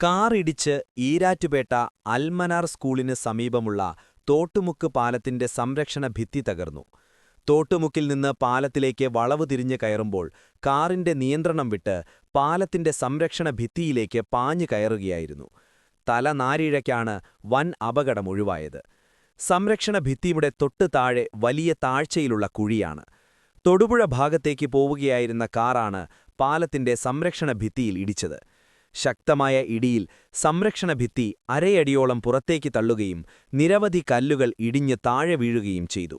കാറിടിച്ച് ഈരാറ്റുപേട്ട അൽമനാർ സ്കൂളിന് സമീപമുള്ള തോട്ടുമുക്ക് പാലത്തിന്റെ സംരക്ഷണ ഭിത്തി തകർന്നു. തോട്ടുമുക്കിൽ നിന്ന് പാലത്തിലേക്ക് വളവ് തിരിഞ്ഞു കയറുമ്പോൾ കാറിന്റെ നിയന്ത്രണം വിട്ട് പാലത്തിന്റെ സംരക്ഷണ ഭിത്തിയിലേക്ക് പാഞ്ഞു കയറുകയായിരുന്നു. തല നാരിഴയ്ക്കാണ് വൻ അപകടമൊഴിവായത് സംരക്ഷണ ഭിത്തിയുടെ തൊട്ട് താഴെ വലിയ താഴ്ചയിലുള്ള കുഴിയാണ്. തൊടുപുഴ ഭാഗത്തേക്ക് പോവുകയായിരുന്ന കാറാണ് പാലത്തിന്റെ സംരക്ഷണ ഭിത്തിയിൽ ഇടിച്ചത്. ശക്തമായ ഇടിയിൽ സംരക്ഷണ ഭിത്തി അരയടിയോളം പുറത്തേക്ക് തള്ളുകയും നിരവധി കല്ലുകൾ ഇടിഞ്ഞ് താഴെ വീഴുകയും ചെയ്തു.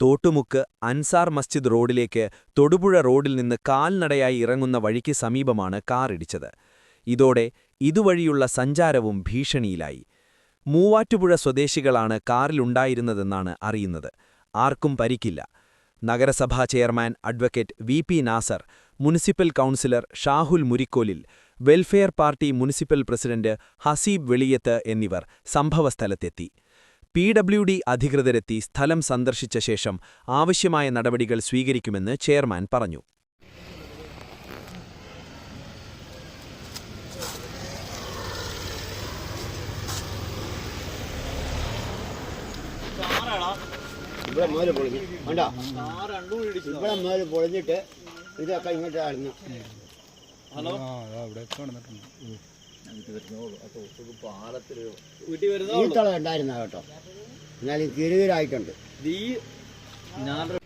തോട്ടുമുക്ക് അൻസാർ മസ്ജിദ് റോഡിലേക്ക് തൊടുപുഴ റോഡിൽ നിന്ന് കാൽനടയായി ഇറങ്ങുന്ന വഴിക്ക് സമീപമാണ് കാറിടിച്ചത് ഇതോടെ ഇതുവഴിയുള്ള സഞ്ചാരവും ഭീഷണിയിലായി. മൂവാറ്റുപുഴ സ്വദേശികളാണ് കാറിലുണ്ടായിരുന്നതെന്നാണ് അറിയുന്നത്. ആർക്കും പരിക്കില്ല. നഗരസഭാ chairman advocate V P Nasar municipal councillor Shahul Murikkolil welfare party municipal president Haseeb Veliyath എന്നിവർ സംഭവസ്ഥലത്തെത്തി. പി ഡബ്ല്യു ഡി അധികൃതരെത്തി സ്ഥലം സന്ദർശിച്ച ശേഷം ആവശ്യമായ നടപടികൾ സ്വീകരിക്കുമെന്ന് ചെയർമാൻ പറഞ്ഞു. ഇവിടെ മേലെ പൊളിഞ്ഞു പൊളിഞ്ഞിട്ട് ഇതൊക്കെ ഇങ്ങോട്ട് ആയിരുന്നു ഈത്തളം ഉണ്ടായിരുന്ന കേട്ടോ. എന്നാലും കിരുകിരായിട്ടുണ്ട് ഈ ഞാനൊരു